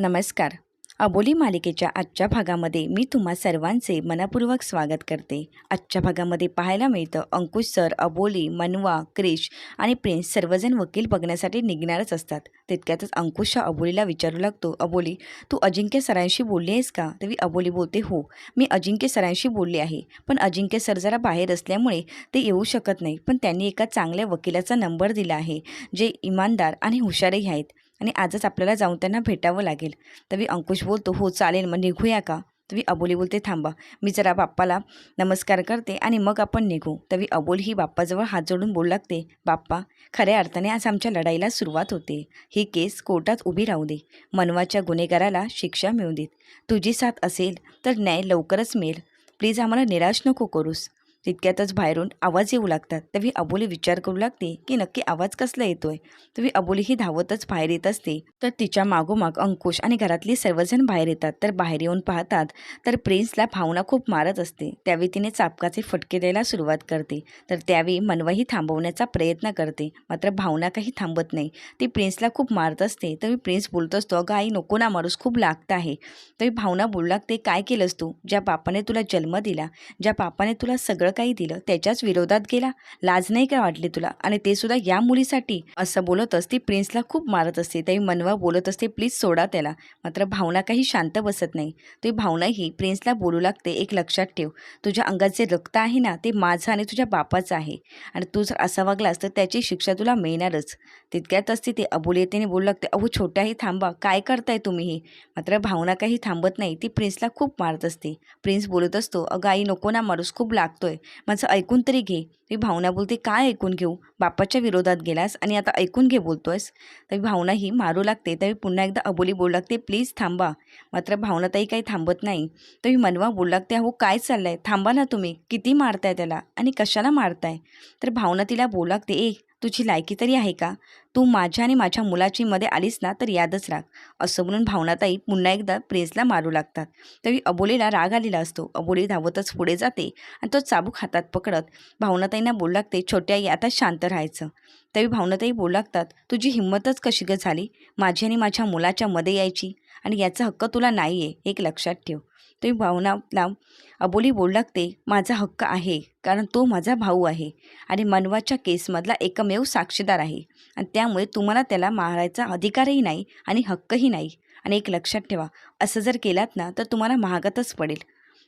नमस्कार. अबोली मालिकेच्या आजच्या भागामध्ये मी तुम्हा सर्वांचे मनपूर्वक स्वागत करते. आजच्या भागामध्ये पाहायला मिळतं अंकुश सर अबोली मनवा क्रिश आणि प्रिन्स सर्वजण वकील बघण्यासाठी निघणारच असतात. तितक्यातच अंकुश हा अबोलीला विचारू लागतो अबोली तू अजिंक्य सरांशी बोलली आहेस का? तेव्हा अबोली बोलते हो मी अजिंक्य सरांशी बोलली आहे. पण अजिंक्य सर जरा बाहेर असल्यामुळे ते येऊ शकत नाही. पण त्यांनी एका चांगल्या वकिलाचा नंबर दिला आहे जे इमानदार आणि हुशारही आहेत. आणि आजच आपल्याला जाऊन त्यांना भेटावं लागेल. तवी अंकुश बोलतो हो चालेल मग निघूया का? तवी अबोली बोलते थांबा मी जरा बाप्पाला नमस्कार करते आणि मग आपण निघू. तवी अबोली ही बाप्पाजवळ हात जोडून बोलू लागते बाप्पा खऱ्या अर्थाने आज आमच्या लढाईला सुरुवात होते. ही केस कोर्टात उभी राहू दे. मनवाच्या गुन्हेगाराला शिक्षा मिळू देत. तुझी साथ असेल तर न्याय लवकरच मिळेल. प्लीज आम्हाला निराश नको करूस. तितक्यातच बाहेरून आवाज येऊ लागतात. तरी अबोली विचार करू लागते की नक्की आवाज कसला येतोय? तरी अबोली ही धावतच बाहेर येत असते. तर तिच्या मागोमाग अंकुश आणि घरातली सर्वजण बाहेर येतात. तर बाहेर येऊन पाहतात तर प्रिन्सला भावना खूप मारत असते. त्यावेळी तिने चापकाचे फटके द्यायला सुरुवात करते. तर त्यावेळी मनवाही थांबवण्याचा प्रयत्न करते. मात्र भावना काही थांबत नाही. ती प्रिन्सला खूप मारत असते. तरी प्रिन्स बोलत असतो अगं आई नको ना मारूस खूप लागतं आहे. तरी भावना बोलू लागते काय केलंस तू? ज्या बापाने तुला जन्म दिला ज्या बापाने तुला सगळं काही दिलं त्याच्याच विरोधात गेला. लाज नाही का वाटली तुला? आणि ते सुद्धा या मुलीसाठी. असं बोलतच ती प्रिन्सला खूप मारत असते. त्याही मनवा बोलत असते प्लीज सोडा त्याला. मात्र भावना काही शांत बसत नाही. ती भावनाही प्रिन्सला बोलू लागते एक लक्षात ठेव. तुझ्या अंगात जे रक्त आहे ना ते माझं आणि तुझ्या बापाचं आहे. आणि तू जर असा वागलास तर त्याची शिक्षा तुला मिळणारच. तितक्यात असते ते अबोलियतेने बोलू लागते अहो छोट्याही थांबा. काय करताय तुम्हीही मात्र भावना काही थांबत नाही. ती प्रिन्सला खूप मारत असते. प्रिन्स बोलत असतो अगं आई नको ना मारूस. खूप लागतोय. माझं ऐकून तरी घे. मी भावना बोलते काय ऐकून घेऊ? बापाच्या विरोधात गेलास आणि आता ऐकून घे बोलतोयस. तरी भावना ही मारू लागते. तरी पुन्हा एकदा अबोली बोलू लागते प्लीज थांबा. मात्र भावनाताई काही थांबत नाही. तरी मनवा बोलू लागते अहो काय चाललं आहे थांबा ना तुम्ही. किती मारताय त्याला आणि कशाला मारताय? तर भावना तिला बोलू लागते ए तुझी लायकी तरी आहे का? तू माझ्या आणि माझ्या मुलाची मध्ये आलीस ना तर यादच राख. असं म्हणून भावनाताई पुन्हा एकदा प्रेसला मारू लागतात. तरी अबोलीला राग आलेला असतो. अबोली धावतच पुढे जाते आणि तो चाबूक हातात पकडत भावनाताईंना बोलू लागते छोट्या आई आता शांत राहायचं. तरी भावनाताई बोलू लागतात तुझी हिंमतच कशी ग झाली? माझी आणि माझ्या मुलाच्या मध्ये यायची? आणि याचा हक्क तुला नाही आहे एक लक्षात ठेव. तुम्ही भावनाला अबोली बोलू लागते माझा हक्क आहे कारण तो माझा भाऊ आहे आणि मनवाच्या केसमधला एकमेव साक्षीदार आहे. आणि त्यामुळे तुम्हाला त्याला मारायचा अधिकारही नाही आणि हक्कही नाही. आणि एक लक्षात ठेवा असं जर केलात ना तर तुम्हाला महागातच पडेल.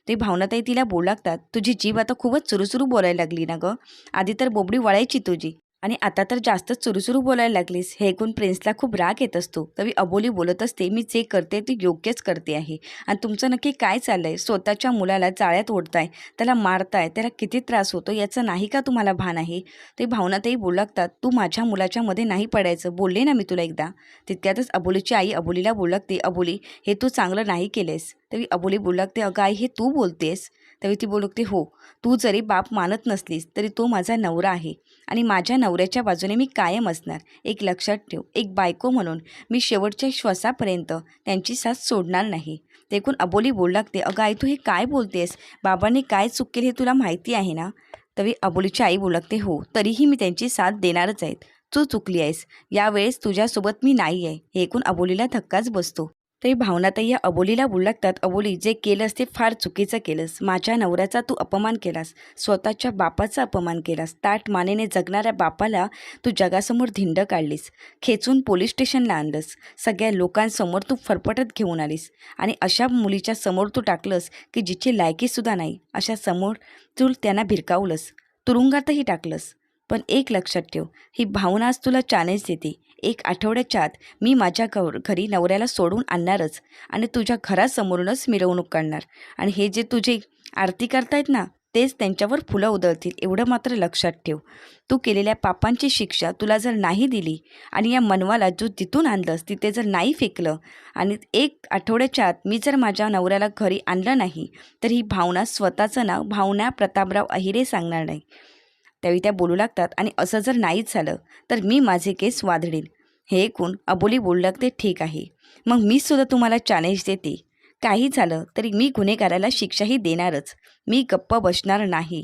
ते भावनाताई तिला बोलू लागतात तुझी जीभ आता खूपच चुरूचुरू बोलायला लागली ना गं? आधी तर बोबडी वळायची तुझी. आणि आता तर जास्तच सुरूसुरू बोलायला लागलीस. हे ऐकून प्रिन्सला खूप राग येत असतो. तवी अबोली बोलत असते मी जे करते ते योग्यच करते आहे. आणि तुमचं नक्की काय चाललं आहे स्वतःच्या मुलाला जाळ्यात ओढताय त्याला मारताय त्याला किती त्रास होतो याचं नाही का तुम्हाला भान आहे? ते भावनातही बोलू लागतात तू माझ्या मुलाच्या मध्ये नाही पडायचं. बोलले ना मी तुला एकदा. तितक्यातच अबोलीची आई अबोलीला बोलू लागते अबोली हे तू चांगलं नाही केलेस तरी अबोली बोलू लागते अगं आई हे तू बोलतेस? तरी ती बोलू लागते हो तू जरी बाप मानत नसलीस तरी तो माझा नवरा आहे आणि माझ्या नवऱ्याच्या बाजूने मी कायम असणार. एक लक्षात ठेव एक बायको म्हणून मी शेवटच्या श्वासापर्यंत त्यांची साथ सोडणार नाही. ते अबोली बोलू लागते अगं आई तू हे काय बोलतेस? बाबांनी काय चूक केली हे तुला माहिती आहे ना? तरी अबोलीची आई बोलू लागते हो तरीही मी त्यांची साथ देणारच आहेत तू चुकली आहेस. यावेळेस तुझ्यासोबत मी नाही आहे हे ऐकून अबोलीला धक्काच बसतो. तरी भावनाताई या अबोलीला बोलू लागतात अबोली जे केलंस ते फार चुकीचं केलंस. माझ्या नवऱ्याचा तू अपमान केलास. स्वतःच्या बापाचा अपमान केलास. ताट मानेने जगणाऱ्या बापाला तू जगासमोर धिंड काढलीस. खेचून पोलीस स्टेशनला आणलंस. सगळ्या लोकांसमोर तू फरफटत घेऊन आलीस. आणि अशा मुलीच्या समोर तू टाकलंस की जिची लायकीसुद्धा नाही. अशा समोर तू त्यांना भिरकावलंस. तुरुंगातही टाकलंस. पण एक लक्षात ठेव ही भावनाच तुला चॅलेंज देते. एक आठवड्याच्या आत मी माझ्या घर घरी नवऱ्याला सोडून आणणारच आणि तुझ्या घरासमोरूनच मिरवणूक काढणार. आणि हे जे तुझे आरती करतायत ना तेच त्यांच्यावर फुलं उधळतील एवढं मात्र लक्षात ठेव. तू केलेल्या पापांची शिक्षा तुला जर नाही दिली आणि या मनवाला जो तिथून आणलंस तिथे जर नाही फेकलं आणि एक आठवड्याच्या आत मी जर माझ्या नवऱ्याला घरी आणलं नाही तर ही भावना स्वतःचं नाव भावना प्रतापराव अहिरे सांगणार नाही. त्यावेळी त्या बोलू लागतात आणि असं जर नाहीच झालं तर मी माझे केस वादळीन हे ऐकून अबोली बोलू लागते ठीक आहे. मग मीसुद्धा तुम्हाला चॅलेंज देते. काही झालं तरी मी गुन्हेगाराला शिक्षाही देणारच. मी गप्प बसणार नाही.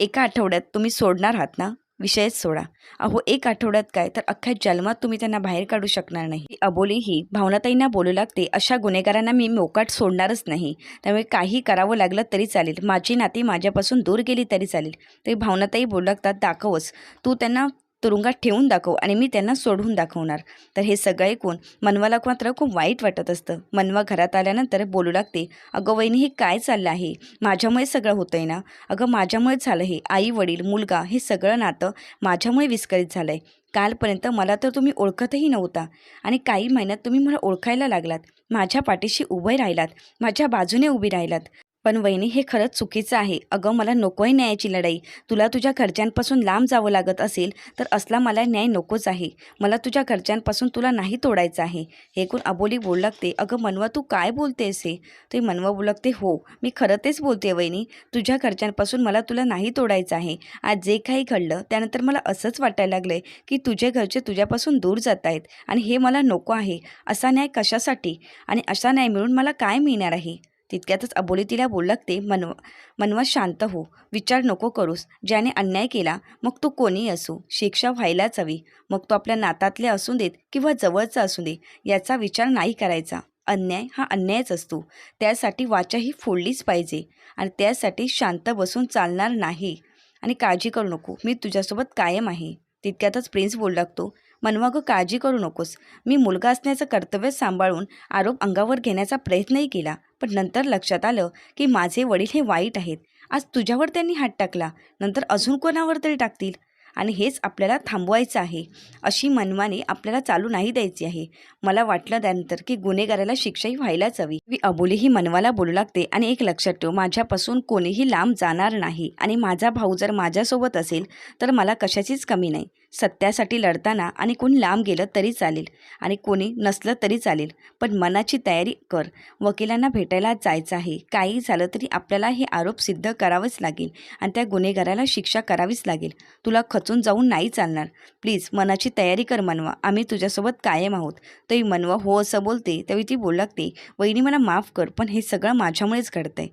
एका आठवड्यात तुम्ही सोडणार आहात ना? विषयच सोडा. अहो एक आठवड्यात काय? तर अख्ख्या जन्मात तुम्ही त्यांना बाहेर काढू शकणार नाही. अबोली ही भावनाताईंना बोलू लागते. अशा गुन्हेगारांना मी मोकाट सोडणारच नाही. त्यामुळे काही करावं लागलं तरी चालेल. माझी नाती माझ्यापासून दूर गेली तरी चालेल. ते भावनाताई बोलू लागतात दाखवच. तू त्यांना तुरुंगात ठेवून दाखव आणि मी त्यांना सोडून दाखवणार. तर हे सगळं ऐकून मनवाला मात्र खूप वाईट वाटत असतं. मनवा घरात आल्यानंतर बोलू लागते अगं वहिनी हे काय चाललं आहे? माझ्यामुळे सगळं होतंय ना? अगं माझ्यामुळेच झालं हे. आई वडील मुलगा हे सगळं नातं माझ्यामुळे विस्कळीत झालं आहे कालपर्यंत मला तर तुम्ही ओळखतही नव्हता. आणि काही महिन्यात तुम्ही मला ओळखायला लागलात. माझ्या पाठीशी उभे राहिलात. माझ्या बाजूने उभी राहिलात. पण वहिनी हे खरंच चुकीचं आहे. अगं मला नकोय न्यायाची लढाई. तुला तुझ्या घरच्यांपासून लांब जावं लागत असेल तर असला मला न्याय नकोच आहे. मला तुझ्या घरच्यांपासून तुला नाही तोडायचं आहे. हे अबोली बोलू लागते अगं मनवा तू काय बोलतेस हे? ते मनवा बोलू लागते हो मी खरं तेच बोलते वहिनी. तुझ्या घरच्यांपासून मला तुला नाही तोडायचं आहे. आज जे काही घडलं त्यानंतर मला असंच वाटायला लागलं आहे की तुझे घरचे तुझ्यापासून दूर जात आहेत आणि हे मला नको आहे. असा न्याय कशासाठी? आणि असा न्याय मिळून मला काय मिळणार आहे? तितक्यातच अबोली तिला बोलू लागते मनव मनवा शांत हो विचार नको करूस. ज्याने अन्याय केला मग तो कोणी असो. शिक्षा व्हायलाच हवी मग तो आपल्या नातातले असू देत किंवा जवळचा असू दे याचा विचार नाही करायचा. अन्याय हा अन्यायच असतो. त्यासाठी वाचा ही फोडलीच पाहिजे आणि त्यासाठी शांत बसून चालणार नाही. आणि काळजी करू नको. मी तुझ्यासोबत कायम आहे. तितक्यातच प्रिन्स बोलू लागतो मनवागं काळजी करू नकोस. मी मुलगा असण्याचं कर्तव्य सांभाळून आरोप अंगावर घेण्याचा प्रयत्नही केला पण नंतर लक्षात आलं की माझे वडील हे वाईट आहेत. आज तुझ्यावर त्यांनी हात टाकला नंतर अजून कोणावर तरी टाकतील? आणि हेच आपल्याला थांबवायचं आहे. अशी मनमानी आपल्याला चालू नाही द्यायची आहे. मला वाटलं त्यानंतर की गुन्हेगाराला शिक्षाही व्हायलाच हवी. मी अबोलीही मनवाला बोलू लागते आणि एक लक्षात ठेव माझ्यापासून कोणीही लांब जाणार नाही आणि माझा भाऊ जर माझ्यासोबत असेल तर मला कशाचीच कमी नाही. सत्यासाठी लढताना आणि कोणी लांब गेलं तरी चालेल आणि कोणी नसलं तरी चालेल. पण मनाची तयारी कर. वकिलांना भेटायला जायचं आहे. काही झालं तरी आपल्याला हे आरोप सिद्ध करावंच लागेल आणि त्या गुन्हेगाराला शिक्षा करावीच लागेल. तुला खचून जाऊन नाही चालणार. प्लीज मनाची तयारी कर मनवा. आम्ही तुझ्यासोबत कायम आहोत. तरी मनवा हो असं बोलते तेव्हा ती बोलू लागते. वहिनी मला माफ कर पण हे सगळं माझ्यामुळेच घडतंय.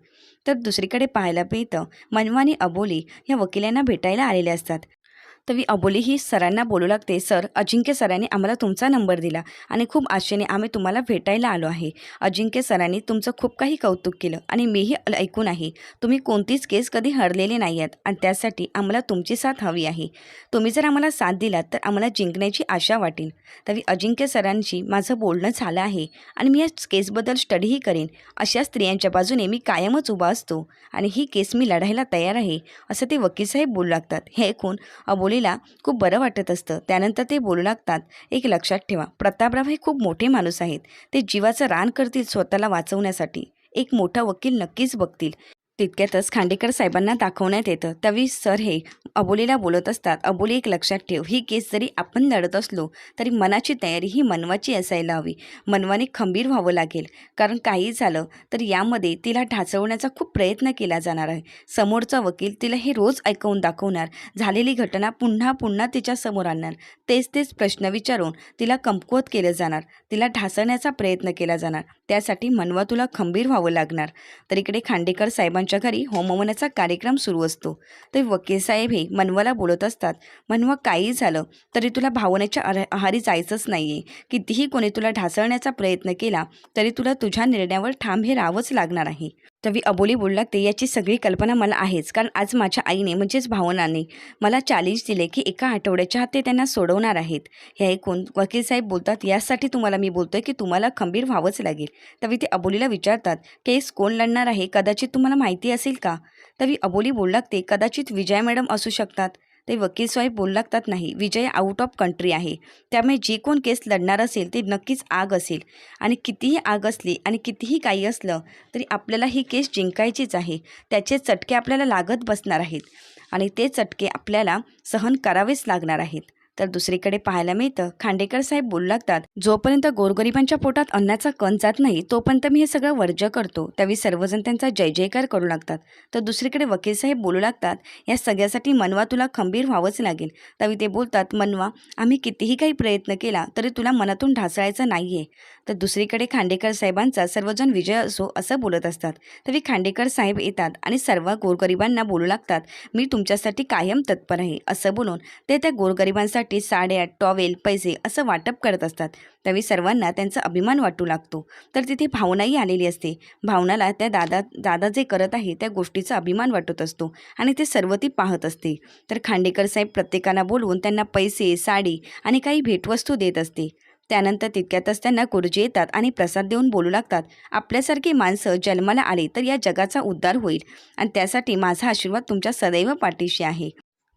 तर दुसरीकडे पाहायला मिळतं मनवा आणि अबोली या वकिलांना भेटायला आलेले असतात. तर अबोली ही सरांना बोलू लागते. सर अजिंक्य सरांनी आम्हाला तुमचा नंबर दिला आणि खूप आशेने आम्ही तुम्हाला भेटायला आलो आहे. अजिंक्य सरांनी तुमचं खूप काही कौतुक केलं आणि मीही अल- ऐकून आहे. तुम्ही कोणतीच केस कधी हरलेले नाही आहेत आणि त्यासाठी आम्हाला तुमची साथ हवी आहे. तुम्ही जर आम्हाला साथ दिलात तर आम्हाला जिंकण्याची आशा वाटेल. तरी अजिंक्य सरांशी माझं बोलणं झालं आहे आणि मी या केसबद्दल स्टडीही करेन. अशा स्त्रियांच्या बाजूने मी कायमच उभा असतो आणि ही केस मी लढायला तयार आहे असं ते वकीलसाहेब बोलू लागतात. हे ऐकून अबोलीला खूप बरं वाटत असतं. त्यानंतर ते बोलू लागतात एक लक्षात ठेवा प्रतापराव हे खूप मोठे माणूस आहेत. ते जीवाचं रान करतील स्वतःला वाचवण्यासाठी. एक मोठा वकील नक्कीच बघतील. तितक्यातच खांडेकर साहेबांना दाखवण्यात येतं. त्यावेळी सर हे अबोलीला बोलत असतात. अबोली एक लक्षात ठेव ही केस जरी आपण लढत असलो तरी मनाची तयारी ही मनवाची असायला हवी. मनवाने खंबीर व्हावं लागेल. कारण काही झालं तर यामध्ये तिला ढासवण्याचा खूप प्रयत्न केला जाणार आहे. समोरचा वकील तिला हे रोज ऐकवून दाखवणार. झालेली घटना पुन्हा पुन्हा तिच्या समोर आणणार. तेच तेच प्रश्न विचारून तिला कमकुवत केलं जाणार. तिला ढासळण्याचा प्रयत्न केला जाणार. त्यासाठी मनवा तुला खंबीर व्हावं लागणार. तर इकडे खांडेकर साहेबांच्या घरी होमवनाचा कार्यक्रम सुरू असतो. तर वकील साहेब हे मनवाला बोलत असतात. मनवा काही झालं तरी तुला भावनेच्या आहारी जायचंच नाही आहे कितीही कोणी तुला ढासळण्याचा प्रयत्न केला तरी तुला तुझ्या निर्णयावर ठाम हे राहावंच लागणार आहे. तवी अबोली बोलू लागते याची सगळी कल्पना मला आहेच. कारण आज माझ्या आईने म्हणजेच भावनाने मला चॅलेंज दिले की एका आठवड्याच्या हाते ते त्यांना सोडवणार आहेत. हे ऐकून वकील साहेब बोलतात यासाठी तुम्हाला मी बोलतोय की तुम्हाला खंबीर व्हावंच लागेल. तवी ते अबोलीला विचारतात केस कोण लढणार आहे? कदाचित तुम्हाला माहिती असेल का? तवी अबोली बोलू लागते कदाचित विजय मॅडम असू शकतात. ते वकीलसाहेब बोलू लागतात नाही. विजय आउट ऑफ कंट्री आहे. त्यामुळे जी कोण केस लढणार असेल ती नक्कीच आग असेल. आणि कितीही आग असली आणि कितीही काही असलं तरी आपल्याला ही केस जिंकायचीच आहे. त्याचे चटके आपल्याला लागत बसणार आहेत. आणि ते चटके आपल्याला सहन करावेच लागणार आहेत. तर दुसरीकडे पाहायला मिळतं खांडेकर साहेब बोलू लागतात जोपर्यंत गोरगरिबांच्या पोटात अन्नाचा कण जात नाही तोपर्यंत मी हे सगळं वर्ज्य करतो. त्यावेळी सर्वजण त्यांचा जय जयकार करू लागतात. तर दुसरीकडे वकील साहेब बोलू लागतात या सगळ्यासाठी मनवा तुला खंबीर व्हावंच लागेल. त्यावेळी ते बोलतात मनवा आम्ही कितीही काही प्रयत्न केला तरी तुला मनातून ढासळायचं नाही आहे तर दुसरीकडे खांडेकर साहेबांचा सर्वजण विजय असो असं बोलत असतात. तरी खांडेकर साहेब येतात आणि सर्व गोरगरिबांना बोलू लागतात मी तुमच्यासाठी कायम तत्पर आहे असं बोलून ते त्या गोरगरिबांसाठी साड्या टॉवेल पैसे असं वाटप करत असतात. त्यावेळी सर्वांना त्यांचा अभिमान वाटू लागतो. तर तिथे भावनाही आलेली असते. भावनाला त्या दादा दादा जे करत आहे त्या गोष्टीचा अभिमान वाटत असतो आणि ते सर्व ती पाहत असते. तर खांडेकर साहेब प्रत्येकाला बोलवून त्यांना पैसे साडी आणि काही भेटवस्तू देत असते. त्यानंतर तितक्यातच त्यांना गुरुजी येतात आणि प्रसाद देऊन बोलू लागतात. आपल्यासारखी माणसं जन्माला आली तर या जगाचा उद्धार होईल आणि त्यासाठी माझा आशीर्वाद तुमच्या सदैव पाठीशी आहे.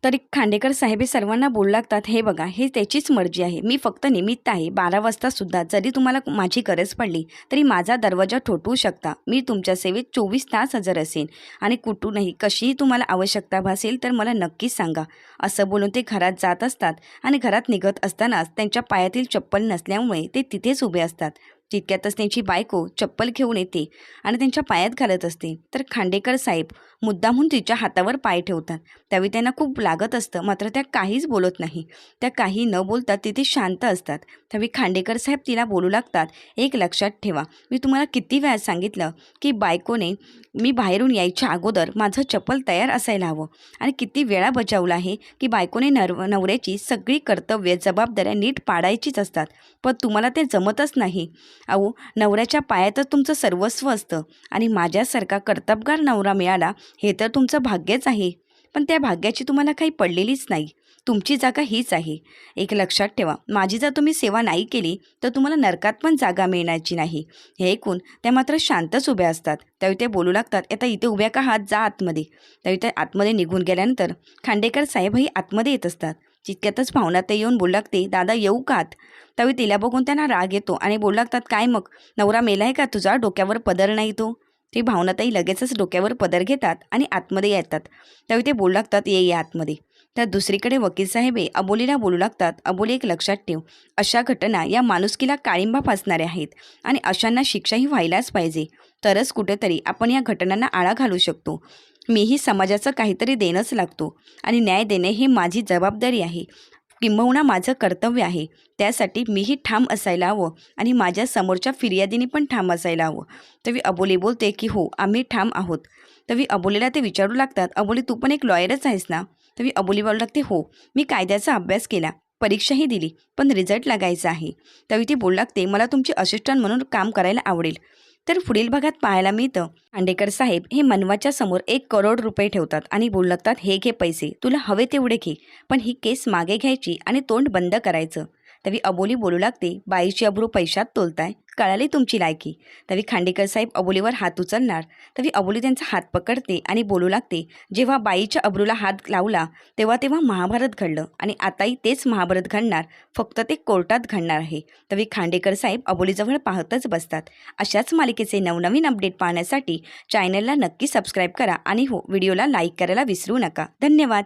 तरी खांडेकर साहेब हे सर्वांना बोलू लागतात हे बघा हे त्याचीच मर्जी आहे. मी फक्त निमित्त आहे. बारा वाजतासुद्धा जरी तुम्हाला माझी गरज पडली तरी माझा दरवाजा ठोठवू शकता. मी तुमच्या सेवेत चोवीस तास हजर असेन. आणि कुठूनही कशीही तुम्हाला आवश्यकता भासेल तर मला नक्कीच सांगा. असं बोलून ते घरात जात असतात आणि घरात निघत असतानाच त्यांच्या पायातील चप्पल नसल्यामुळे ते तिथेच उभे असतात. तितक्यातच त्यांची बायको चप्पल घेऊन येते आणि त्यांच्या पायात घालत असते. तर खांडेकर साहेब मुद्दामहून तिच्या हातावर पाय ठेवतात. त्यावेळी त्यांना खूप लागत असतं. मात्र त्या काहीच बोलत नाही. त्या काही न बोलता तिथे शांत असतात. त्यावेळी खांडेकर साहेब तिला बोलू लागतात एक लक्षात ठेवा. मी तुम्हाला किती वेळा सांगितलं की बायकोने मी बाहेरून यायच्या अगोदर माझं चप्पल तयार असायला हवं आणि किती वेळा बजावलं आहे की बायकोने नर नवऱ्याची सगळी कर्तव्य जबाबदाऱ्या नीट पाडायचीच असतात. पण तुम्हाला ते जमतच नाही. अहो नवऱ्याच्या पायातच तुमचं सर्वस्व असतं आणि माझ्यासारखा कर्तबगार नवरा मिळाला हे तर तुमचं भाग्यच आहे. पण त्या भाग्याची तुम्हाला काही पडलेलीच नाही. तुमची जागा हीच आहे. एक लक्षात ठेवा माझी जर तुम्ही सेवा नाही केली तर तुम्हाला नरकात पण जागा मिळण्याची नाही. हे ऐकून त्या मात्र शांतच उभ्या असतात. त्यावेळी ते बोलू लागतात आता इथे उभ्या का हात जा आतमध्ये. त्यावेळी ते आतमध्ये निघून गेल्यानंतर खांडेकर साहेबही आतमध्ये येत असतात. तितक्यातच भावना ते येऊन बोलू लागते दादा येऊ कात तवी त्यावेळी तिला बघून त्यांना राग येतो आणि बोलू लागतात काय मग? नवरा मेला आहे का तुझा? डोक्यावर पदर नाही तो? ते भावनाताई लगेचच डोक्यावर पदर घेतात आणि आतमध्ये येतात. त्यावेळी ते बोलू लागतात ये ये आतमध्ये. तर दुसरीकडे वकील साहेबे अबोलीला बोलू लागतात अबोली एक लक्षात ठेव अशा घटना या माणुसकीला काळिंबा फासणाऱ्या आहेत आणि अशांना शिक्षाही व्हायलाच पाहिजे. तरच कुठेतरी आपण या घटनांना आळा घालू शकतो. मीही समाजाचं काहीतरी देणंच लागतो आणि न्याय देणे ही माझी जबाबदारी आहे. किंबहुना माझं कर्तव्य आहे. त्यासाठी मीही ठाम असायला हवं आणि माझ्या समोरच्या फिर्यादीने पण ठाम असायला हवं. तवी अबोली बोलते की हो आम्ही ठाम आहोत. तवी अबोलीला ते विचारू लागतात अबोली तू पण एक लॉयरच आहेस ना? तवी अबोली बोलू लागते हो मी कायद्याचा अभ्यास केला परीक्षाही दिली पण रिझल्ट लागायचा आहे. तवी ती बोलू लागते मला तुमची असिस्टंट म्हणून काम करायला आवडेल. तर पुढील भागात पाहायला मिळतं. खांडेकर साहेब हे मनवाच्या समोर एक करोड रुपये ठेवतात आणि बोलू लागतात हे घे पैसे तुला हवे तेवढे घे. पण ही केस मागे घ्यायची आणि तोंड बंद करायचं. तवी अबोली बोलू लागते बाईची अब्रू पैशात तोलताय. कळाली तुमची लायकी. तवी खांडेकर साहेब अबोलीवर हात उचलणार. तवी अबोली त्यांचा हात पकडते आणि बोलू लागते जेव्हा बाईच्या अब्रूला हात लावला तेव्हा तेव्हा महाभारत घडलं आणि आताही तेच महाभारत घडणार फक्त ते कोर्टात घडणार आहे. तवी खांडेकर साहेब अबोलीजवळ पाहतच बसतात. अशाच मालिकेचे नवनवीन अपडेट पाहण्यासाठी चॅनलला नक्की सबस्क्राईब करा आणि हो व्हिडिओला लाईक करायला विसरू नका. धन्यवाद.